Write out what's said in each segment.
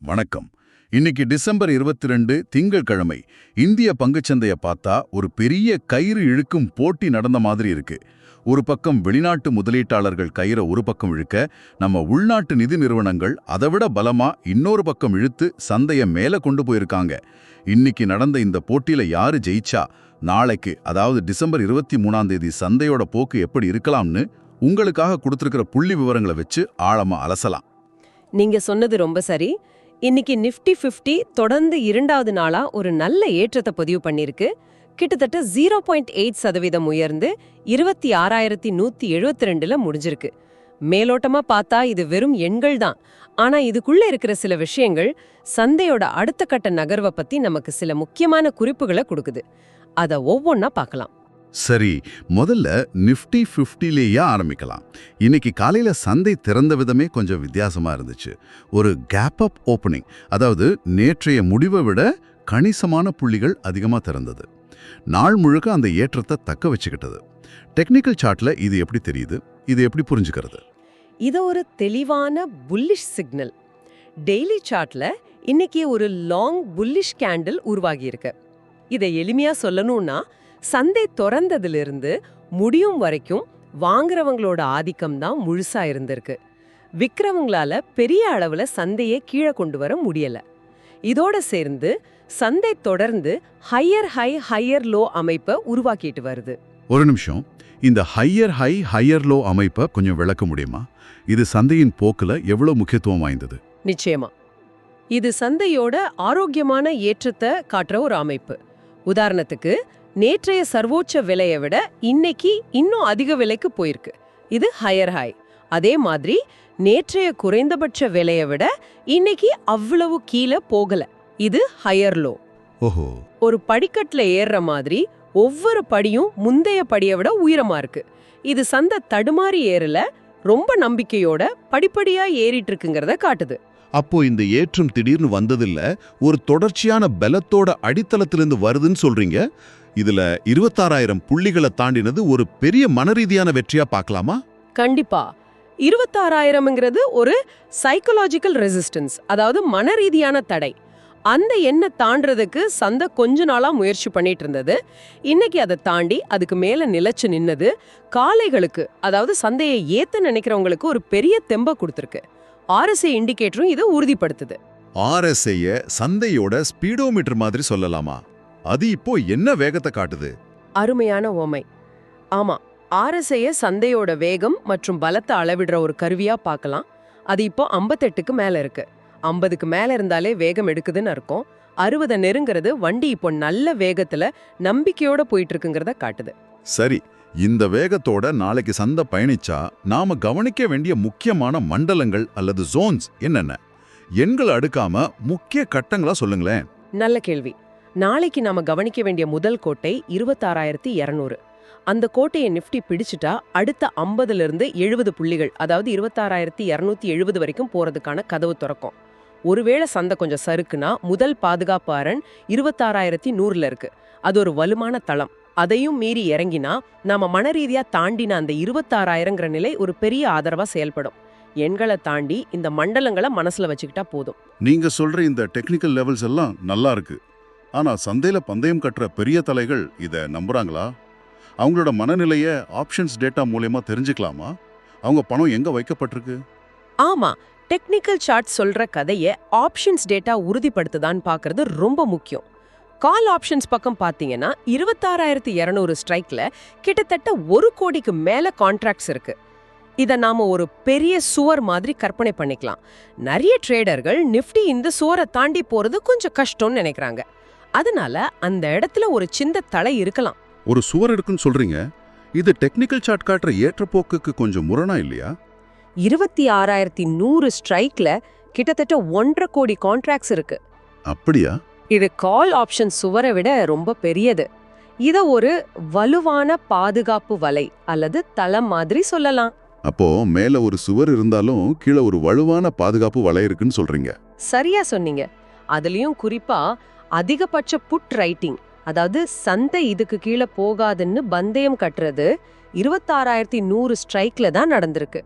வணக்கம். இன்னைக்கு டிசம்பர் இருபத்தி ரெண்டு திங்கட்கிழமை. இந்திய பங்குச்சந்தையை பார்த்தா ஒரு பெரிய கயிறு இழுக்கும் போட்டி நடந்த மாதிரி இருக்கு. ஒரு பக்கம் வெளிநாட்டு முதலீட்டாளர்கள் கயிறை ஒரு பக்கம் இழுக்க நம்ம உள்நாட்டு நிதி நிறுவனங்கள் அதைவிட பலமா இன்னொரு பக்கம் இழுத்து சந்தைய மேல கொண்டு போயிருக்காங்க. இன்னைக்கு நடந்த இந்த போட்டியில யாரு ஜெயிச்சா? நாளைக்கு அதாவது டிசம்பர் இருபத்தி மூணாம் தேதி சந்தையோட போக்கு எப்படி இருக்கலாம்னு உங்களுக்காக கொடுத்திருக்கிற புள்ளி விவரங்களை வச்சு ஆழமா அலசலாம். நீங்க சொன்னது ரொம்ப சரி. இன்னைக்கு நிஃப்டி 50 தொடர்ந்து இரண்டாவது நாளா ஒரு நல்ல ஏற்றத்தை பதிவு பண்ணிருக்கு கிட்டத்தட்ட ஜீரோ பாயிண்ட் எயிட் சதவீதம் உயர்ந்து இருபத்தி ஆறாயிரத்தி நூத்தி எழுபத்தி ரெண்டுல முடிஞ்சிருக்கு. மேலோட்டமா பார்த்தா இது வெறும் எண்கள் தான். ஆனா இதுக்குள்ள இருக்கிற சில விஷயங்கள் சந்தையோட அடுத்த கட்ட நகர்வை பத்தி நமக்கு சில முக்கியமான குறிப்புகளை கொடுக்குது. அத ஒவ்வொன்னா பார்க்கலாம். சரி முதல்ல நிஃப்டி ஃபிஃப்டிலேயே ஆரம்பிக்கலாம். இன்னைக்கு காலையில் சந்தை திறந்த விதமே கொஞ்சம் வித்தியாசமா இருந்துச்சு. ஒரு கேப் அப் ஓப்பனிங் அதாவது நேற்றைய முடிவை விட கணிசமான புள்ளிகள் அதிகமாக திறந்தது. நாள் முழுக்க அந்த ஏற்றத்தை தக்க வச்சுக்கிட்டது. டெக்னிக்கல் சார்ட்ல இது எப்படி தெரியுது? இது எப்படி புரிஞ்சுக்கிறது? இது ஒரு தெளிவான புல்லிஷ் சிக்னல் டெய்லி சார்ட்ல இன்னைக்கு ஒரு லாங் புல்லிஷ் கேண்டில் உருவாகியிருக்கு. இதை எளிமையா சொல்லணும்னா சந்தை திறந்ததிலிருந்து முடியும் வரைக்கும் வாங்குறவங்களோட ஆதிக்கம் தான் முழுசா இருந்திருக்கு. விக்கிறவங்களால பெரிய அளவுல சந்தையை கீழே கொண்டு வர முடியல. இதோட சேர்ந்து சந்தை தொடர்ந்து ஹையர் ஹை ஹையர் லோ அமைப்பை உருவாக்கிட்டு வருது. ஒரு நிமிஷம். இந்த ஹையர் ஹை ஹையர் லோ அமைப்பை கொஞ்சம் விளக்க முடியுமா? இது சந்தையின் போக்குல எவ்வளவு முக்கியத்துவம் வாய்ந்தது? நிச்சயமா. இது சந்தையோட ஆரோக்கியமான ஏற்றத்தை காட்டுற ஒரு அமைப்பு. உதாரணத்துக்கு நேற்றைய சர்வோச்ச விலையை விட இன்னைக்கு இன்னும் அதிக விலைக்கு போயிருக்கு. இது ஹையர் ஹை அதே மாதிரி நேற்றைய குறைந்தபட்ச விலையை விட இன்னைக்கு அவ்வளவு கீழே போகல. இது ஹையர் லோ ஓஹோ. ஒரு படிக்கட்டுல ஏறுற மாதிரி ஒவ்வொரு படியும் முந்தைய படியை விட உயரமா இருக்கு. இது சந்தை தடுமாறி ஏறல ரொம்ப நம்பிக்கையோட படிப்படியா ஏறிட்டு இருக்குங்கிறத காட்டுது. அப்போ இந்த ஏற்றம் திடீர்னு வந்ததில்ல ஒரு தொடர்ச்சியான பலத்தோட அடித்தளத்திலிருந்து வருதுன்னு சொல்றீங்க? இதுல இருபத்தாறாயிரம் புள்ளிகளை தாண்டினது ஒரு பெரிய மனரீதியான வெற்றியா பார்க்கலாமா? கண்டிப்பா. இருபத்தாறாயிரம்ங்கிறது ஒரு சைக்கலாஜிக்கல் ரெசிஸ்டன்ஸ் அதாவது மனரீதியான தடை. அந்த எண்ணை தாண்டறதுக்கு சந்தை கொஞ்ச நாளா முயற்சி பண்ணிட்டு இருந்தது. இன்னைக்கு அதை தாண்டி அதுக்கு மேல நிலைச்சு நின்னது காளைகளுக்கு அதாவது சந்தையை ஏத்த நினைக்கிறவங்களுக்கு ஒரு பெரிய தெம்ப கொடுத்துருக்கு. ஆர்எஸ்ஐ இண்டிகேட்டரும் இதை உறுதிப்படுத்துது. ஆர்எஸ்ஐய சந்தையோட ஸ்பீடோமீட்டர் மாதிரி சொல்லலாமா? அது இப்போ என்ன வேகத்தை காட்டுது? அருமையான ஓமை. ஆமா ஆர்எஸ்ஐய சந்தையோட வேகம் மற்றும் பலத்தை அளவிடுற ஒரு கருவியா பார்க்கலாம். அது இப்போ ஐம்பத்தெட்டுக்கு மேல இருக்கு. ஐம்பதுக்கு மேல இருந்தாலே வேகம் எடுக்குதுன்னு அர்த்தம். அறுபதை நெருங்கிறது வண்டி இப்போ நல்ல வேகத்துல நம்பிக்கையோட போயிட்டு இருக்குங்கிறத காட்டுது. சரி இந்த வேகத்தோட நாளைக்கு சந்தை பயணிச்சா நாம கவனிக்க வேண்டிய முக்கியமான மண்டலங்கள் அல்லது ஜோன்ஸ் என்னென்ன? எண்கள் அடுக்காம முக்கிய கட்டங்களா சொல்லுங்களேன். நல்ல கேள்வி. நாளைக்கு நாம கவனிக்க வேண்டிய முதல் கோட்டை இருபத்தாறாயிரத்தி இரநூறு. அந்த கோட்டையை நிஃப்டி பிடிச்சிட்டா அடுத்த ஐம்பதுல இருந்து எழுபது புள்ளிகள் அதாவது இருபத்தாறாயிரத்தி இரநூத்தி எழுபது வரைக்கும் போறதுக்கான கதவு திறக்கும். ஒருவேளை சந்தை கொஞ்சம் சறுக்குனா முதல் பாதுகாப்பு அரண் இருபத்தாறாயிரத்தி நூறுல இருக்கு. அது ஒரு வலுமான தளம். அதையும் மீறி இறங்கினா நாம மனரீதியா தாண்டின அந்த இருபத்தாறாயிரங்கிற நிலை ஒரு பெரிய ஆதரவா செயல்படும். எண்களை தாண்டி இந்த மண்டலங்களை மனசுல வச்சுக்கிட்டா போதும். நீங்க சொல்ற இந்த டெக்னிக்கல் லெவல்ஸ் எல்லாம் நல்லா இருக்கு. ஆனா சந்தையில பந்தயம் கட்டுற பெரிய தலைகள் இதை நம்புறாங்களா? அவங்களோட மனநிலையை ஆப்ஷன்ஸ் டேட்டா மூலயமா தெரிஞ்சுக்கலாமா? அவங்க பணம் எங்க வைக்கப்பட்டிருக்கு? ஆமா டெக்னிக்கல் சார்ட் சொல்ற கதையை ஆப்ஷன்ஸ் டேட்டா உறுதிப்படுத்துதான்னு பார்க்கறது ரொம்ப முக்கியம். கால் ஆப்ஷன்ஸ் பக்கம் பார்த்தீங்கன்னா இருபத்தாறாயிரத்தி இரநூறு ஸ்ட்ரைக்கில் கிட்டத்தட்ட ஒரு கோடிக்கு மேலே கான்ட்ராக்ட்ஸ் இருக்கு. இதை நாம ஒரு பெரிய சுவர் மாதிரி கற்பனை பண்ணிக்கலாம். நிறைய ட்ரேடர்கள் நிஃப்டி இந்த சுவரை தாண்டி போறது கொஞ்சம் கஷ்டம்னு நினைக்கிறாங்க. அதனால அந்த இடத்துல ஒரு சின்ன தலை இருக்கலாம். ஒரு சுவர் இருக்குன்னு சொல்றீங்க. இது டெக்னிக்கல் சார்ட் காட்டுற ஏற்றப்போக்குக்கு கொஞ்சம் முரணா இல்லையா? இருபத்தி ஆறாயிரத்தி நூறு ஸ்ட்ரைக்ல கிட்டத்தட்ட ஒன்றரை கோடி கான்ட்ராக்ட்ஸ் இருக்கு. அப்படியா? இது கால் ஆப்ஷன் சுவரை விட ரொம்ப பெரியது. இத ஒரு வலுவான பாதுகாப்பு வலை அல்லது தளம் மாதிரி சொல்லலாம். அப்போ மேல ஒரு சுவர் இருந்தாலும் கீழே ஒரு வலுவான பாதுகாப்பு வலை இருக்குன்னு சொல்றீங்க. சரியா சொன்னீங்க. அதுலயும் குறிப்பா அதிகபட்ச புட் ரைட்டிங் அதாவது சந்தை இதுக்கு கீழே போகாதுன்னு பந்தயம் கட்டுறது இருபத்தாறாயிரத்தி நூறு ஸ்ட்ரைக்ல தான் நடந்திருக்கு.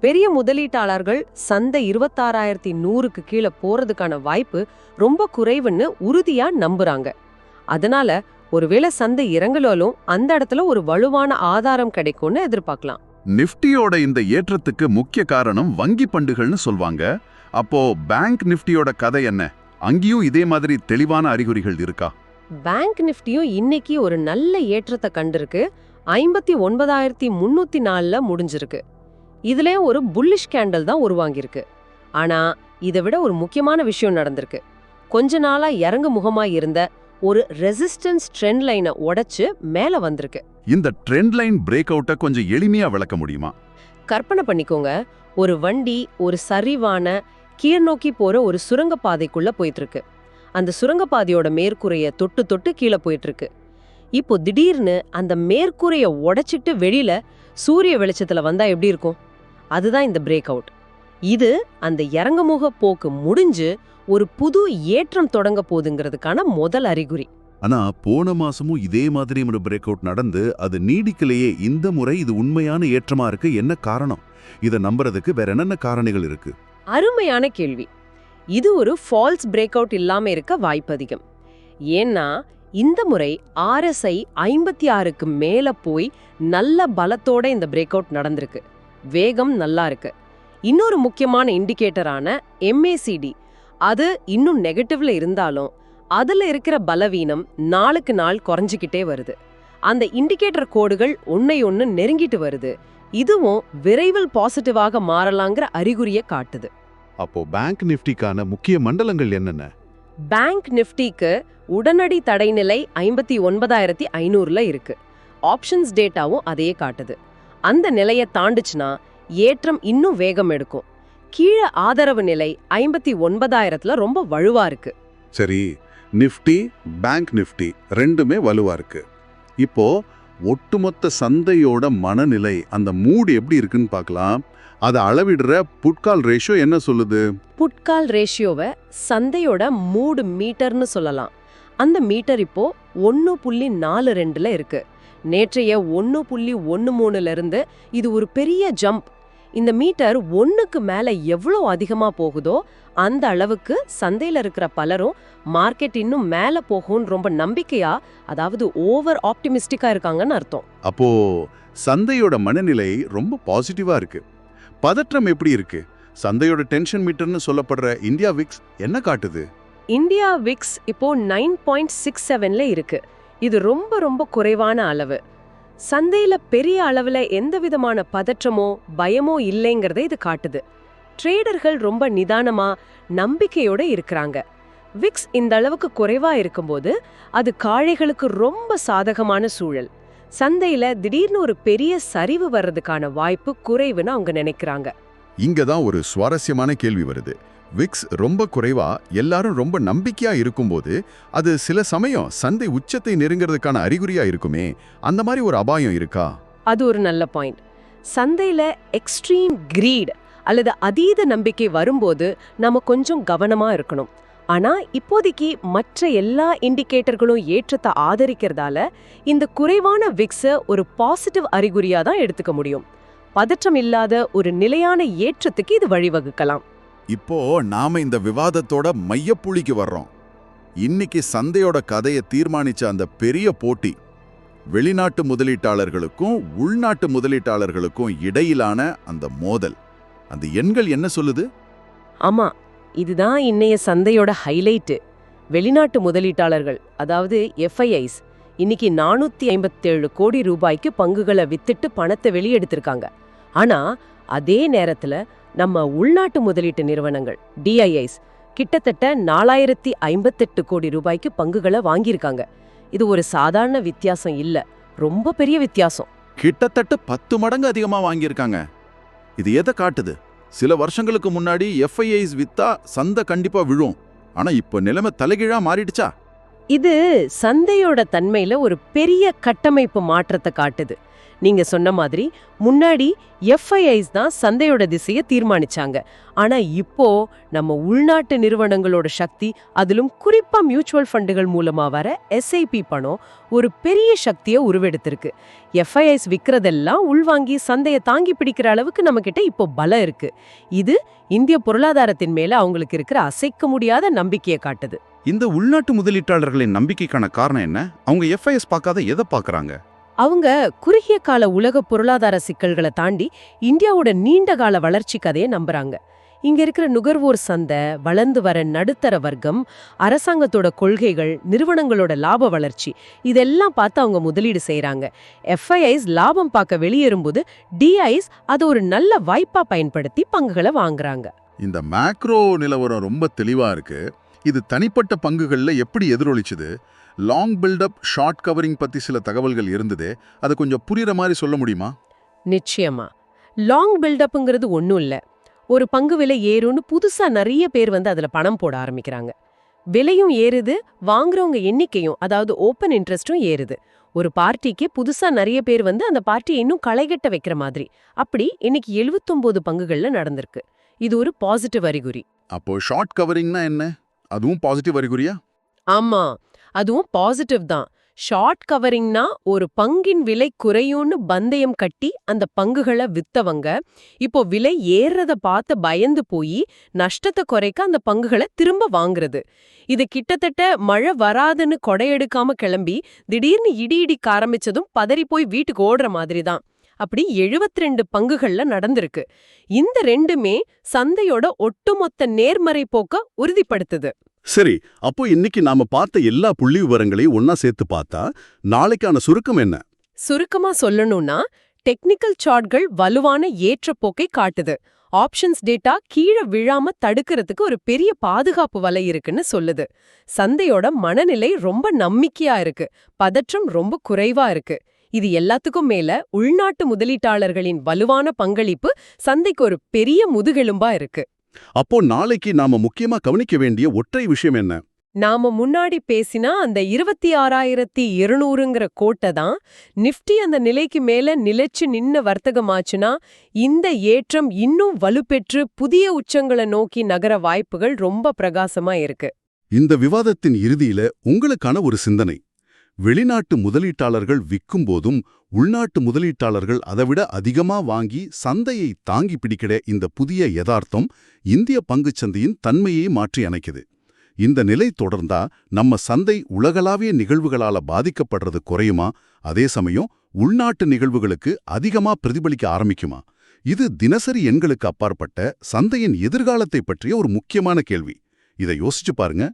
பெரிய முதலீட்டாளர்கள் சந்தை இருபத்தாறாயிரத்தி நூறுக்கு கீழே போறதுக்கான வாய்ப்பு ரொம்ப குறைவுன்னு உறுதியா நம்புறாங்க. அதனால ஒருவேளை சந்தை இறங்கலாலும் அந்த இடத்துல ஒரு வலுவான ஆதாரம் கிடைக்கும்னு எதிர்பார்க்கலாம். நிஃப்டியோட இந்த ஏற்றத்துக்கு முக்கிய காரணம் வங்கி பண்டுகள்னு சொல்வாங்க. அப்போ பேங்க் நிஃப்டியோட கதை என்ன? அங்கேயும் இதே மாதிரி தெளிவான அறிகுறிகள் இருக்கா? பேங்க் நிஃப்டியும் இன்னைக்கு ஒரு நல்ல ஏற்றத்தை கண்டிருக்கு. ஐம்பத்தி ஒன்பதாயிரத்தி முன்னூத்தி நாலுல முடிஞ்சிருக்கு. இதுலயும் ஒரு புல்லிஷ் கேண்டல் தான் உருவாங்கியிருக்கு. ஆனா இதை விட ஒரு முக்கியமான விஷயம் நடந்திருக்கு. கொஞ்ச நாளா இறங்கு முகமா இருந்த ஒரு ரெசிஸ்டன்ஸ் ட்ரெண்ட் லைனை உடைச்சு மேல வந்திருக்கு. இந்த ட்ரெண்ட் லைன் பிரேக் அவுட்டை கொஞ்சம் எளிமையா விளக்க முடியுமா? கற்பனை பண்ணிக்கோங்க. ஒரு வண்டி ஒரு சரிவான கீழ்நோக்கி போற ஒரு சுரங்கப்பாதைக்குள்ள போயிட்டு இருக்கு அந்த சுரங்கப்பாதையோட மேற்கூரைய தொட்டு தொட்டு கீழே போயிட்டு இருக்கு இப்போ திடீர்னு அந்த மேற்கூரைய உடைச்சிட்டு வெளியில சூரிய வெளிச்சத்துல வந்தா எப்படி இருக்கும்? அதுதான் இந்த பிரேக் அவுட் இது அந்த இறங்கமுக போக்கு முடிஞ்சு ஒரு புது ஏற்றம் தொடங்க போகுதுங்கிறதுக்கான முதல் அறிகுறி. ஆனா போன மாசமும் இதே மாதிரி ஒரு பிரேக் அவுட் நடந்து அது நீடிக்கலையே இந்த முறை இது உண்மையான ஏற்றமா இருக்கு என்ன காரணம்? இதை நம்புறதுக்கு வேற என்னென்ன காரணிகள் இருக்கு? அருமையான கேள்வி. இது ஒரு ஃபால்ஸ் பிரேக் அவுட் இல்லாமல் இருக்க வாய்ப்பு அதிகம். ஏன்னா இந்த முறை ஆர்எஸ்ஐ ஐம்பத்தி ஆறுக்கு மேலே போய் நல்ல பலத்தோட இந்த பிரேக் அவுட் நடந்திருக்கு. வேகம் நல்லா இருக்கு. இன்னொரு முக்கியமான இண்டிகேட்டரான எம்ஏசிடி அது இன்னும் நெகட்டிவ்ல இருந்தாலும் அதில் இருக்கிற பலவீனம் நாளுக்கு நாள் குறைஞ்சிக்கிட்டே வருது. அந்த இண்டிகேட்டர் கோடுகள் ஒன்னை ஒன்று நெருங்கிட்டு வருது. இதுவும் விரைவில் பாசிட்டிவாக மாறலாங்கிற அறிகுறியை காட்டுது. அப்போ பேங்க் நிஃப்டிக்கான முக்கிய மண்டலங்கள் என்னென்ன? பேங்க் நிஃப்டிக்கு உடனடி தடைநிலை ஐம்பத்தி ஒன்பதாயிரத்தி ஐநூறுல இருக்கு. ஆப்ஷன்ஸ் டேட்டாவும் அதையே காட்டுது. அந்த நிலையை தாண்டுச்சுன்னா ஏற்றம் இன்னும் வேகம் எடுக்கும். கீழே ஆதரவு நிலை ஐம்பத்தி ஒன்பதாயிரத்துல ரொம்ப வலுவா இருக்கு. சரி நிஃப்டி பேங்க் நிஃப்டி ரெண்டுமே வலுவா இருக்கு. இப்போ ஒட்டுமொத்த சந்தையோட மனநிலை அந்த மூடு எப்படி இருக்குன்னு பார்க்கலாம். அதை அளவிடுற புட்கால் ரேஷியோ என்ன சொல்லுது? புட்கால் ரேஷியோவை சந்தையோட மூடு மீட்டர்னு சொல்லலாம். அந்த மீட்டர் இப்போ ஒன்று புள்ளி நாலு ரெண்டுல இருக்கு. நேற்றைய ஒன்று புள்ளி ஒன்று மூணுல இருந்து இது ஒரு பெரிய ஜம்ப் இந்த மீட்டர் ஒன்றுக்கு மேல எவ்வளோ அதிகமா போகுதோ அந்த அளவுக்கு சந்தையில இருக்கிற பலரும் மார்க்கெட் இன்னும் மேல போகும்னு ரொம்ப நம்பிக்கையா அதாவது ஓவர் ஆப்டிமிஸ்டிக்கா இருக்காங்கன்னு அர்த்தம். அப்போ சந்தையோட மனநிலை ரொம்ப பாசிட்டிவா இருக்கு. பதற்றம் எப்படி இருக்கு? சந்தையோட டென்ஷன் மீட்டர்னு சொல்லப்படுற இந்தியா விக்ஸ் என்ன காட்டுது? இந்தியா விக்ஸ் இப்போ நைன் பாயிண்ட் சிக்ஸ் செவன்ல இருக்கு. இது ரொம்ப ரொம்ப குறைவான அளவு. சந்தையில பெரிய அளவுல எந்த விதமான பதற்றமோ பயமோ இல்லைங்கிறத இது காட்டுது. ட்ரேடர்கள் ரொம்ப நிதானமா நம்பிக்கையோட இருக்கிறாங்க. விக்ஸ் இந்த அளவுக்கு குறைவா இருக்கும்போது அது காளைகளுக்கு ரொம்ப சாதகமான சூழல். சந்தையில திடீர்னு ஒரு பெரிய சரிவு வர்றதுக்கான வாய்ப்பு குறைவுன்னு அவங்க நினைக்கிறாங்க. இங்க தான் ஒரு சுவாரஸ்யமான கேள்வி வருது. விக்ஸ் ரொம்ப குறைவா எல்லாரும் ரொம்ப நம்பிக்கையா இருக்கும்போது அது சில சமயம் சந்தை உச்சத்தை நெருங்கிறதுக்கான அறிகுறியா இருக்குமே அந்த மாதிரி ஒரு அபாயம் இருக்கா? அது ஒரு நல்ல பாயிண்ட் சந்தையில எக்ஸ்ட்ரீம் கிரீட் அல்லது அதீத நம்பிக்கை வரும்போது நம்ம கொஞ்சம் கவனமா இருக்கணும். ஆனா இப்போதைக்கு மற்ற எல்லா இண்டிகேட்டர்களும் ஏற்றத்தை ஆதரிக்கிறதால இந்த குறைவான விக்ஸ ஒரு பாசிட்டிவ் அறிகுறியா தான் எடுத்துக்க முடியும். பதற்றம் இல்லாத ஒரு நிலையான ஏற்றத்துக்கு இது வழிவகுக்கலாம். இப்போ நாம இந்த விவாதத்தோட மையப்புள்ளிக்கு வர்றோம். இன்னைக்கு சந்தையோட கதையை தீர்மானிச்ச அந்த பெரிய போட்டி வெளிநாட்டு முதலீட்டாளர்களுக்கும் உள்நாட்டு முதலீட்டாளர்களுக்கும் இடையிலான அந்த மோதல். அந்த எண்கள் என்ன சொல்லுது? ஆமா இதுதான் இன்னைய சந்தையோட ஹைலைட்டு. வெளிநாட்டு முதலீட்டாளர்கள் அதாவது எஃப்ஐஐஸ் இன்னைக்கு நானூத்தி ஐம்பத்தேழு கோடி ரூபாய்க்கு பங்குகளை வித்துட்டு பணத்தை வெளியெடுத்திருக்காங்க. ஆனா அதே நேரத்துல நம்ம உள்நாட்டு முதலீட்டு நிறுவனங்கள் டிஐஐஸ் கிட்டத்தட்ட நாலாயிரத்தி ஐம்பத்தெட்டு கோடி ரூபாய்க்கு பங்குகளை வாங்கியிருக்காங்க. இது ஒரு சாதாரண வித்தியாசம் இல்ல. ரொம்ப பெரிய வித்தியாசம். கிட்டத்தட்ட பத்து மடங்கு அதிகமா வாங்கியிருக்காங்க. இது எதை காட்டுது? சில வருஷங்களுக்கு முன்னாடி எஃப்ஐஐஸ் வித்தா சந்தை கண்டிப்பா விழும். ஆனா இப்ப நிலைமை தலைகீழா மாறிடுச்சா? இது சந்தையோட தன்மையில ஒரு பெரிய கட்டமைப்பு மாற்றத்தை காட்டுது. நீங்க சொன்ன மாதிரி முன்னாடி எஃப்ஐஐஸ் தான் சந்தையோட திசையை தீர்மானிச்சாங்க. ஆனா இப்போ நம்ம உள்நாட்டு நிறுவனங்களோட சக்தி அதிலும் குறிப்பா மியூச்சுவல் ஃபண்டுகள் மூலமா வர எஸ்ஐபி பணம் ஒரு பெரிய சக்தியை உருவெடுத்திருக்கு. எஃப்ஐஐஸ் விக்கிறதெல்லாம் உள்வாங்கி சந்தையை தாங்கி பிடிக்கிற அளவுக்கு நம்ம கிட்ட இப்போ பலம் இருக்கு. இது இந்திய பொருளாதாரத்தின் மேல அவங்களுக்கு இருக்கிற அசைக்க முடியாத நம்பிக்கையை காட்டுது. இந்த உள்நாட்டு முதலீட்டாளர்களின் நம்பிக்கைக்கான காரணம் என்ன? அவங்க எஃப்ஐஎஸ் பார்க்காத எதை பார்க்கறாங்க? அவங்க குறுகிய கால உலக பொருளாதார சிக்கல்களை தாண்டி இந்தியாவோட நீண்ட கால வளர்ச்சி கதையை நம்புறாங்க. இங்க இருக்கிற நுகர்வோர் சந்தை வளர்ந்து வர நடுத்தர வர்க்கம் அரசாங்கத்தோட கொள்கைகள் நிறுவனங்களோட லாப வளர்ச்சி இதெல்லாம் பார்த்து அவங்க முதலீடு செய்றாங்க. எஃப்ஐஐஸ் லாபம் பார்க்க வெளியேறும்போது டிஐஸ் அதை ஒரு நல்ல வாய்ப்பா பயன்படுத்தி பங்குகளை வாங்குறாங்க. இந்த மேக்ரோ நிலவரம் ரொம்ப தெளிவா இருக்கு. இது தனிப்பட்ட பங்குகள்ல எப்படி எதிரொலிச்சுது? லாங் பில்டப் ஷார்ட் கவரிங் பத்தி சில தகவல்கள் இருந்ததே அதை கொஞ்சம் புரியுற மாதிரி சொல்ல முடியுமா? நிச்சயமா. லாங் பில்டப்ங்கிறது ஒன்றும் இல்ல. ஒரு பங்கு விலை ஏறும்னு புதுசா நிறைய பேர் வந்து அதுல பணம் போட ஆரம்பிக்கிறாங்க. விலையும் ஏறுது வாங்குறவங்க எண்ணிக்கையும் அதாவது ஓப்பன் இன்ட்ரெஸ்டும் ஏறுது. ஒரு பார்ட்டிக்கு புதுசா நிறைய பேர் வந்து அந்த பார்ட்டியை இன்னும் களைகட்ட வைக்கிற மாதிரி. அப்படி இன்னைக்கு 79 பங்குகள்ல நடந்திருக்கு. இது ஒரு பாசிட்டிவ் அறிகுறி. அப்போ ஷார்ட் கவரிங்னா என்ன? அதுவும் பாசிட்டிவ் அறிகுறியா? ஆமா. அதுவும் பாசிட்டிவ் தான். ஷார்ட் கவரிங்னா ஒரு பங்கின் விலை குறையும்னு பந்தயம் கட்டி அந்த பங்குகளை வித்தவங்க. இப்போ விலை ஏறுறத பார்த்து பயந்து போய் நஷ்டத்தை குறைக்க அந்த பங்குகளை திரும்ப வாங்குறது. இது கிட்டத்தட்ட மழை வராதுன்னு கொடையெடுக்காம கிளம்பி திடீர்னு இடி இடிக்க ஆரம்பிச்சதும் பதறி போய் வீட்டுக்கு ஓடுற மாதிரி தான். அப்படி 72 பங்குகள்ல நடந்திருக்கு. இந்த ரெண்டுமே சந்தையோட ஒட்டுமொத்த நேர்மறை போக்க உறுதிப்படுத்துது. சரி அப்போ இன்னைக்கு நாம பார்த்த எல்லா புள்ளி விவரங்களையும் ஒன்னா சேர்த்து பார்த்தா நாளைக்கான சுருக்கம் என்ன? சுருக்கமா சொல்லணும்னா டெக்னிக்கல் சார்ட்கள் வலுவான ஏற்றப்போக்கை காட்டுது. ஆப்ஷன்ஸ் டேட்டா கீழே விழாம தடுக்கிறதுக்கு ஒரு பெரிய பாதுகாப்பு வலை இருக்குன்னு சொல்லுது. சந்தையோட மனநிலை ரொம்ப நம்பிக்கையா இருக்கு. பதற்றம் ரொம்ப குறைவா இருக்கு. இது எல்லாத்துக்கும் மேல உள்நாட்டு முதலீட்டாளர்களின் வலுவான பங்களிப்பு சந்தைக்கு ஒரு பெரிய முதுகெலும்பா இருக்கு. அப்போ நாளைக்கு நாம முக்கியமா கவனிக்க வேண்டிய ஒற்றை விஷயம் என்ன? நாம முன்னாடி பேசினா அந்த இருபத்தி ஆறாயிரத்தி இருநூறுங்கிற கோட்டை தான் நிஃப்டி அந்த நிலைக்கு மேல நிலைச்சு நின்ன வர்த்தகமாச்சுன்னா இந்த ஏற்றம் இன்னும் வலுப்பெற்று புதிய உச்சங்களை நோக்கி நகர வாய்ப்புகள் ரொம்ப பிரகாசமா இருக்கு. இந்த விவாதத்தின் இறுதியில உங்களுக்கான ஒரு சிந்தனை. வெளிநாட்டு முதலீட்டாளர்கள் விற்கும் போதும் உள்நாட்டு முதலீட்டாளர்கள் அதைவிட அதிகமா வாங்கி சந்தையை தாங்கி பிடிக்கிற இந்த புதிய யதார்த்தம் இந்திய பங்குச்சந்தையின் தன்மையை மாற்றி அணைக்குது. இந்த நிலை தொடர்ந்தா நம்ம சந்தை உலகளாவிய நிகழ்வுகளால பாதிக்கப்படுறது குறையுமா? அதே சமயம் உள்நாட்டு நிகழ்வுகளுக்கு அதிகமா பிரதிபலிக்க ஆரம்பிக்குமா? இது தினசரி எண்களுக்கு அப்பாற்பட்ட சந்தையின் எதிர்காலத்தை பற்றிய ஒரு முக்கியமான கேள்வி. இதை யோசிச்சு பாருங்க.